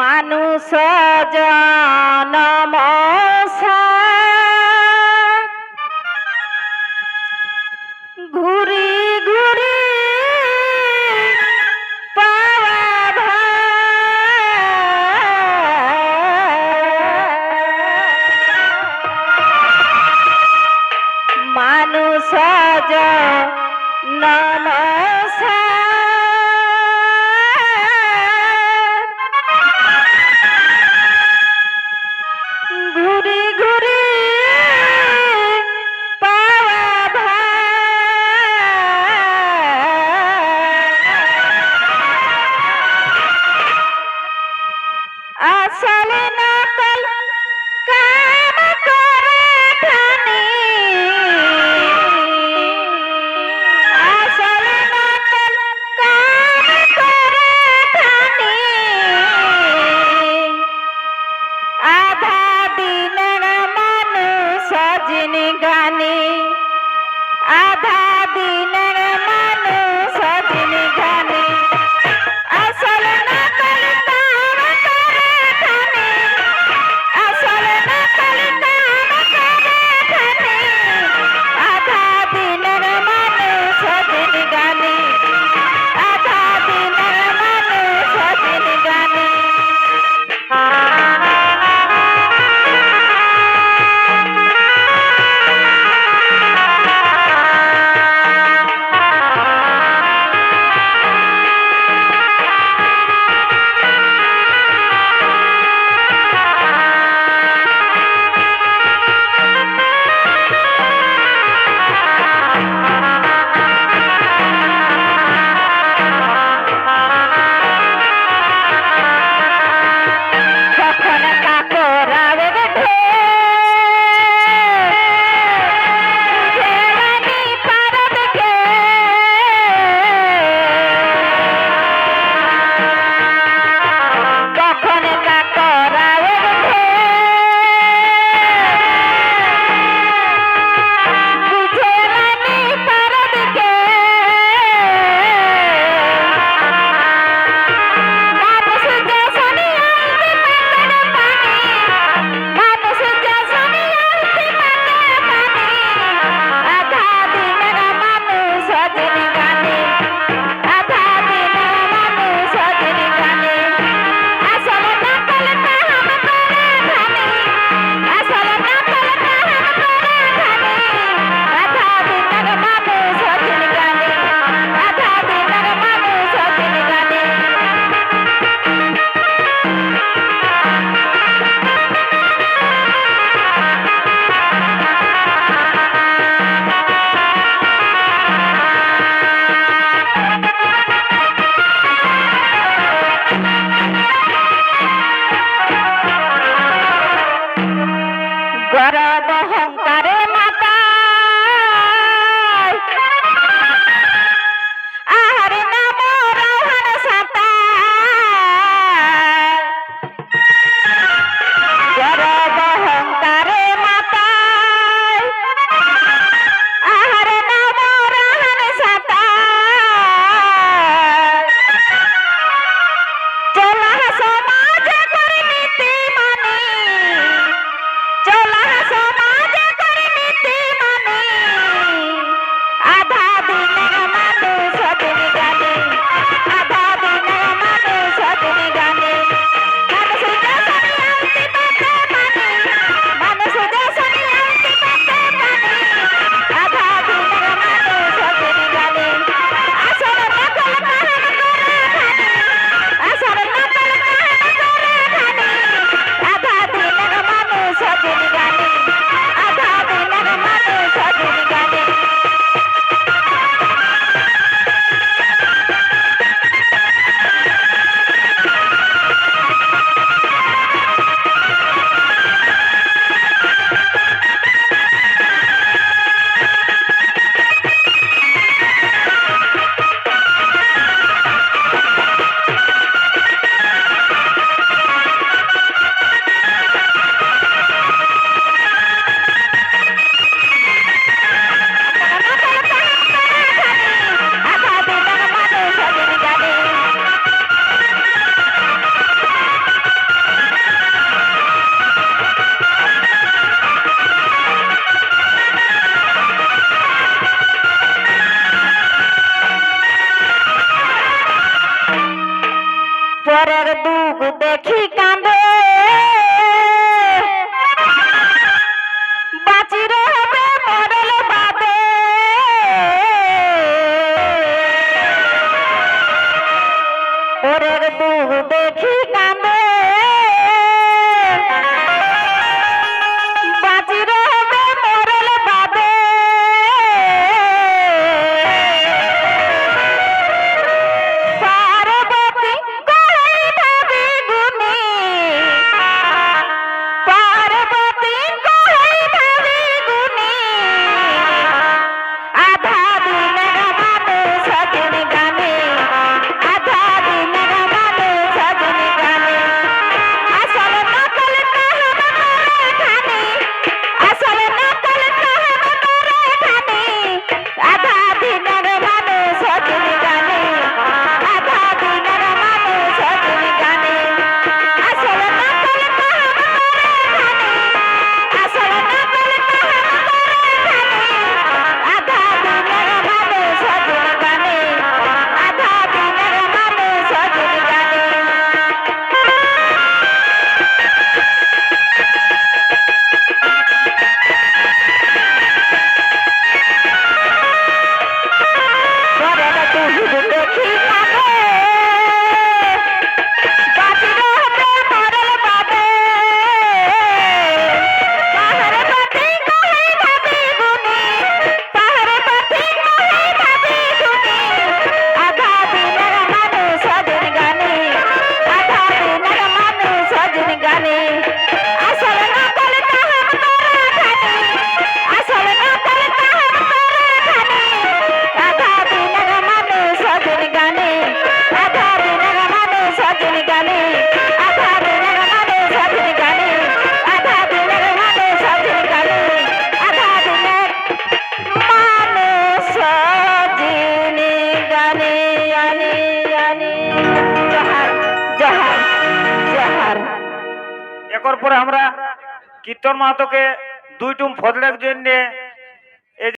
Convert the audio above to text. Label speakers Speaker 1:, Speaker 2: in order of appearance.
Speaker 1: মানুষ জনম ঘুরি the king.
Speaker 2: একর পরে আমরা কীর্তন মাহাতোকে দুই টুম ফজলের জন্যে